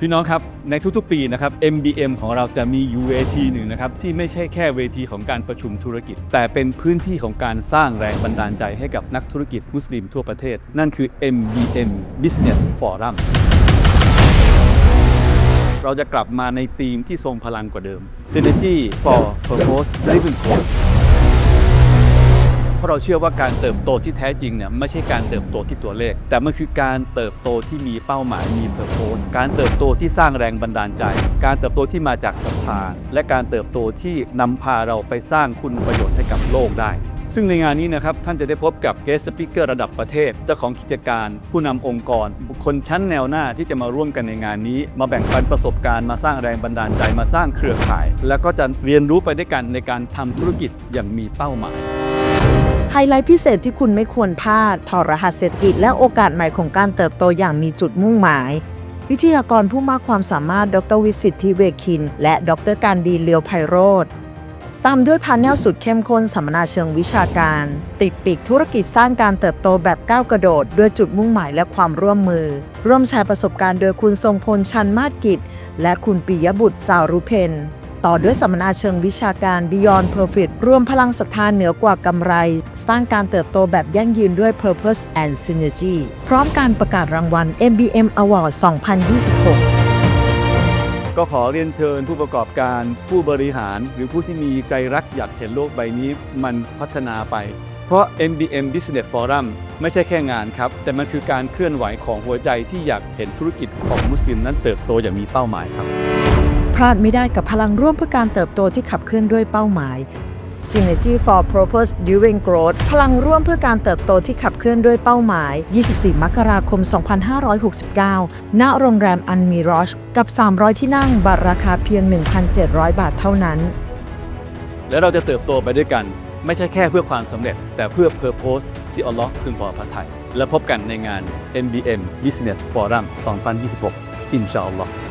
พี่น้องครับในทุกๆปีนะครับ MBM ของเราจะมีอยู่เวทีหนึ่งนะครับที่ไม่ใช่แค่เวทีของการประชุมธุรกิจ แต่เป็นพื้นที่ของการสร้างแรงบันดาลใจให้กับนักธุรกิจมุสลิมทั่วประเทศ นั่นคือ MBM Business Forum เราจะกลับมาในธีมที่ทรงพลังกว่าเดิม Synergy for Purpose Driven Growth เราเชื่อว่าการเติบโตที่แท้จริงเนี่ยไม่ใช่การเติบโตที่ตัวเลข แต่มันคือการเติบโตที่มีเป้าหมายมีเพอร์โพสการเติบโตที่สร้างแรงบันดาลใจ การเติบโตที่มาจากศรัทธาและการเติบโตที่นำพาเราไปสร้างคุณประโยชน์ให้กับโลกได้ซึ่งในงานนี้นะครับ ท่านจะได้พบกับ Guest Speaker ระดับประเทศ เจ้าของกิจการ ผู้นำองค์กร บุคคลชั้นแนวหน้าที่จะมาร่วมกันในงานนี้ มาแบ่งปันประสบการณ์มาสร้างแรงบันดาลใจมาสร้างเครือข่าย แล้วก็จะเรียนรู้ไปด้วยกันในการทำธุรกิจอย่างมีเป้าหมาย ไฮไลท์พิเศษที่คุณไม่ควรพลาดถอดรหัสเศรษฐกิจและโอกาสใหม่ของการเติบโตอย่างมีจุดมุ่งหมาย วิทยากรผู้มากความสามารถ ดรวิสิทธิเวคิน และดรการดีเลียวไพโรธตามด้วยพาร์เนลสุดเข้มข้นสัมมนาเชิงวิชาการ ติดปีกธุรกิจสร้างการเติบโตแบบก้าวกระโดด ด้วยจุดมุ่งหมายและความร่วมมือ ร่วมแชร์ประสบการณ์โดยคุณทรงพลชันมาศกิจ และคุณปิยบุตรจารุเพน ต่อด้วยสัมมนาเชิงวิชาการ Beyond Profit รวมพลังศรัทธาเหนือกว่ากำไร สร้างการเติบโตแบบยั่งยืนด้วย Purpose and Synergy พร้อมการประกาศรางวัล MBM Award 2026ก็ขอเรียนเชิญผู้ประกอบการผู้บริหาร หรือผู้ที่มีใจรักอยากเห็นโลกใบนี้มันพัฒนาไป เพราะ MBM Business Forum ไม่ใช่แค่งานครับ แต่มันคือการเคลื่อนไหวของหัวใจที่อยากเห็นธุรกิจของมุสลิมนั้นเติบโตอย่างมีเป้าหมายครับ พลาดไม่ได้กับพลังร่วมเพื่อการเติบโตที่ขับเคลื่อนด้วยเป้าหมาย Synergy for Purpose During Growth พลังร่วมเพื่อการเติบโตที่ขับเคลื่อนด้วยเป้าหมาย 24 มกราคม 2569 ณ โรงแรมอันมีรอช กับ 300 ที่นั่ง บัตรราคาเพียง 1,700 บาทเท่านั้น และเราจะเติบโตไปด้วยกัน ไม่ใช่แค่เพื่อความสำเร็จ แต่เพื่อ Purpose ที่อัลลอฮ์พึงพอพระทัยและพบกันในงาน MBM Business Forum 2026 อินชาอัลลอฮ์